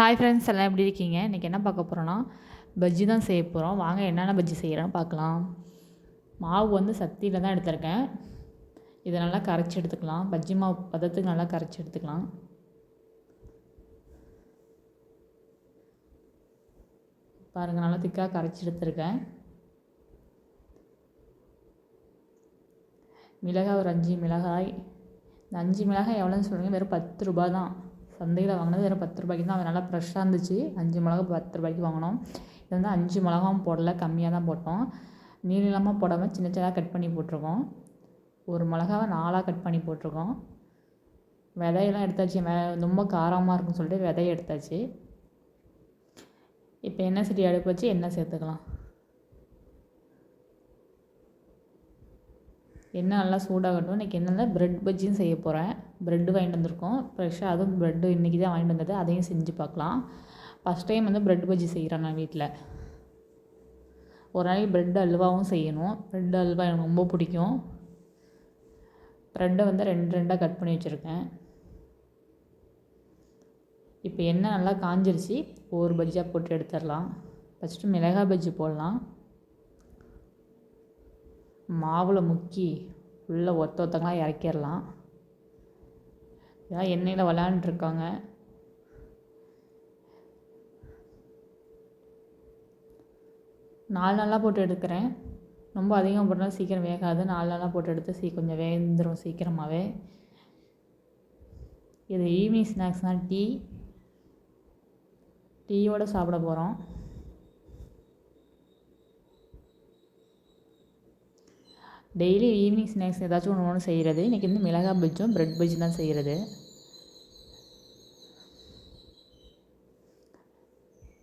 Hi friends எல்லாம் எப்படி இருக்கீங்க? இன்றைக்கி என்ன பார்க்க போகிறோன்னா பஜ்ஜி தான் செய்ய போகிறோம் வாங்க என்னென்ன பஜ்ஜி செய்கிறோன்னு பார்க்கலாம். மாவு வந்து சக்தியில் தான் எடுத்திருக்கேன். இதை நல்லா கரைச்சி எடுத்துக்கலாம். பஜ்ஜி மாவு பதத்துக்கு நல்லா கரைச்சி எடுத்துக்கலாம். பாருங்கள் நல்லா திக்காக கரைச்சி எடுத்துருக்கேன். மிளகாய் ஒரு அஞ்சு மிளகாய். இந்த அஞ்சு மிளகாய் எவ்வளோன்னு சொல்கிறீங்க வெறும் பத்து ரூபா தான். சந்தையில் வாங்கினது வெறும் பத்து ரூபாய்க்கு தான். அது நல்லா ஃப்ரெஷ்ஷாக இருந்துச்சு. அஞ்சு மிளகா பத்து ரூபாய்க்கு வாங்கினோம். இது வந்து அஞ்சு மிளகாவும் போடல கம்மியாக தான் போட்டோம். நீளமாக போடாமல் சின்ன சின்னதாக கட் பண்ணி போட்டிருக்கோம். ஒரு மிளகாவை நாலாக கட் பண்ணி போட்டிருக்கோம். விதையெல்லாம் எடுத்தாச்சு. வே ரொம்ப காரமாக இருக்குன்னு சொல்லிட்டு விதைய எடுத்தாச்சு. இப்போ எண்ணெய் சட்டி அடுப்பு வச்சு எண்ணெய் சேர்த்துக்கலாம்? எண்ணெய் நல்லா சூடாகட்டும். இன்றைக்கி என்னென்ன ப்ரெட் பஜ்ஜியும் செய்ய போகிறேன் ப்ரெட்டு வாங்கிட்டு வந்திருக்கோம். ஃப்ரெஷ்ஷாக அதுவும் ப்ரெட்டு இன்றைக்கி தான் வாங்கிட்டு வந்தது. அதையும் செஞ்சு பார்க்கலாம். ஃபஸ்ட் டைம் வந்து ப்ரெட் பஜ்ஜி செய்கிறேன் நான் வீட்டில் ஒரு நாளைக்கு ப்ரெட் அல்வாவும் செய்யணும். ப்ரெட் அல்வா எனக்கு ரொம்ப பிடிக்கும். ப்ரெட்டை வந்து ரெண்டு ரெண்டாக கட் பண்ணி வச்சுருக்கேன். இப்போ எண்ணெய் நல்லா காஞ்சிருச்சு. ஒவ்வொரு பஜ்ஜியாக போட்டு எடுத்துடலாம். ஃபஸ்ட்டு மிளகாய் பஜ்ஜி போடலாம். மாவில் முக்கி உள்ளே ஒத்த ஒத்தங்களாக இறக்கிடலாம். இதெல்லாம் எண்ணெயில் விளாண்டுருக்காங்க நாலு நாளாக போட்டு எடுக்கிறேன். ரொம்ப அதிகம் போட்டால் சீக்கிரம் வேகாது. நாலு நாளாக போட்டு எடுத்து சீ கொஞ்சம் வேந்துடும் சீக்கிரமாகவே இது ஈவினிங் ஸ்நாக்ஸ்னால் டீ. டீயோடு சாப்பிட போகிறோம் டெய்லி ஈவினிங் ஸ்நாக்ஸ் ஏதாச்சும் ஒன்று ஒன்று செய்கிறது இன்றைக்கி வந்து மிளகாய் பஜ்ஜும் ப்ரெட் பஜ்ஜி தான் செய்கிறது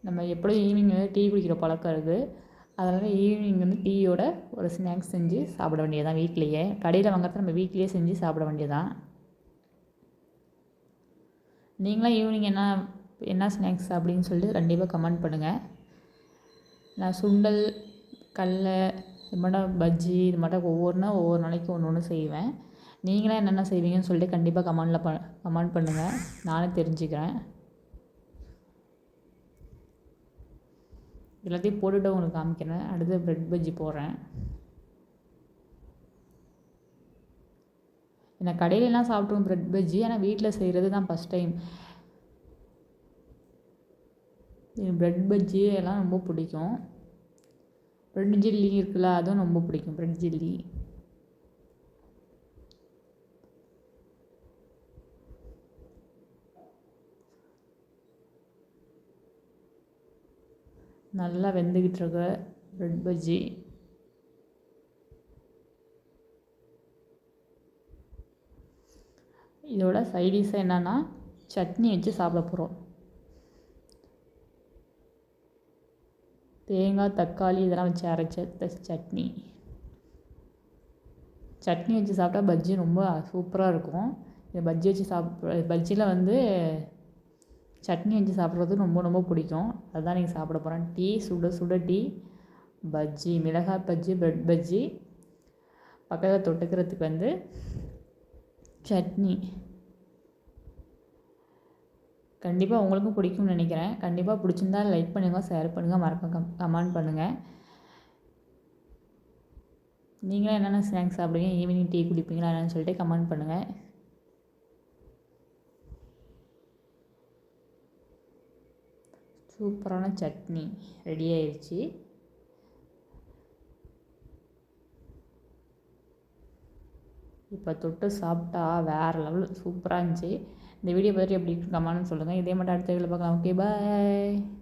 நம்ம எப்படியும் ஈவினிங் வந்து டீ குடிக்கிற பழக்கம் இருக்குது அதனால் ஈவினிங் வந்து டீயோட ஒரு ஸ்நாக்ஸ் செஞ்சு சாப்பிட வேண்டியதான் வீட்லேயே. கடையில் வாங்குறத நம்ம வீட்லேயே செஞ்சு சாப்பிட வேண்டியதான் நீங்களாம் ஈவினிங் என்ன என்ன ஸ்நாக்ஸ் அப்படின்னு சொல்லிட்டு கண்டிப்பாக கமெண்ட் பண்ணுங்கள் நான் சுண்டல் கடல இது பஜ்ஜி இது மட்டும் ஒவ்வொன்றா ஒவ்வொரு நாளைக்கு ஒன்று ஒன்று செய்வேன். நீங்களாம் என்னென்ன செய்வீங்கன்னு சொல்லிட்டு கண்டிப்பாக கமெண்டில் ப கமெண்ட் பண்ணுங்கள் நானே தெரிஞ்சுக்கிறேன். எல்லாத்தையும் போட்டுட்டு உங்களுக்கு காமிக்கிறேன். அடுத்து ப்ரெட் பஜ்ஜி போடுறேன். நான் கடையிலலாம் சாப்பிட்ருவோம் ப்ரெட் பஜ்ஜி. ஆனால் வீட்டில் செய்கிறது தான் ஃபஸ்ட் டைம் ப்ரெட் பஜ்ஜி எல்லாம் ரொம்ப பிடிக்கும். பிரெட் ஜில்லி இருக்குல்ல அதுவும் ரொம்ப பிடிக்கும் பிரெட் ஜில்லி. நல்லா வெந்துக்கிட்டு இருக்க பிரெட் பஜ்ஜி. இதோட சைடிஷாக என்னென்னா சட்னி வச்சு சாப்பிட போகிறோம் தேங்காய் தக்காளி இதெல்லாம் வச்சு அரைச்ச சட்னி. சட்னி வச்சு சாப்பிட்டா பஜ்ஜி ரொம்ப சூப்பராக இருக்கும். இந்த பஜ்ஜி வச்சு சாப்பிட்ற பஜ்ஜியில் வந்து சட்னி வச்சு சாப்பிட்றது ரொம்ப ரொம்ப பிடிக்கும். அதுதான் நீங்கள் சாப்பிட போகிறேன் டீ சுட சுட டீ பஜ்ஜி மிளகாய் பஜ்ஜி ப்ரெட் பஜ்ஜி. பக்கத்தில் தொட்டுக்கிறதுக்கு வந்து சட்னி. கண்டிப்பாக உங்களுக்கும் பிடிக்கும்னு நினைக்கிறேன். கண்டிப்பாக பிடிச்சிருந்தா லைக் பண்ணுங்கள் ஷேர் பண்ணுங்கள் மறக்க கமெண்ட் பண்ணுங்கள் நீங்களும் என்னென்ன ஸ்நாக்ஸ் சாப்பிடுங்க ஈவினிங் டீ குடிப்பீங்களா என்னென்னு சொல்லிட்டு கமெண்ட் பண்ணுங்கள் சூப்பரான சட்னி ரெடி ஆயிடுச்சு இப்போ தொட்டு சாப்பிட்டா வேறு லெவல் சூப்பராக இருந்துச்சு. இந்த வீடியோ பற்றி எப்படி இருக்காமான்னு சொல்லுங்கள் இதே மட்டும் அடுத்த வீடியோவில் பார்க்கலாம். Okay bye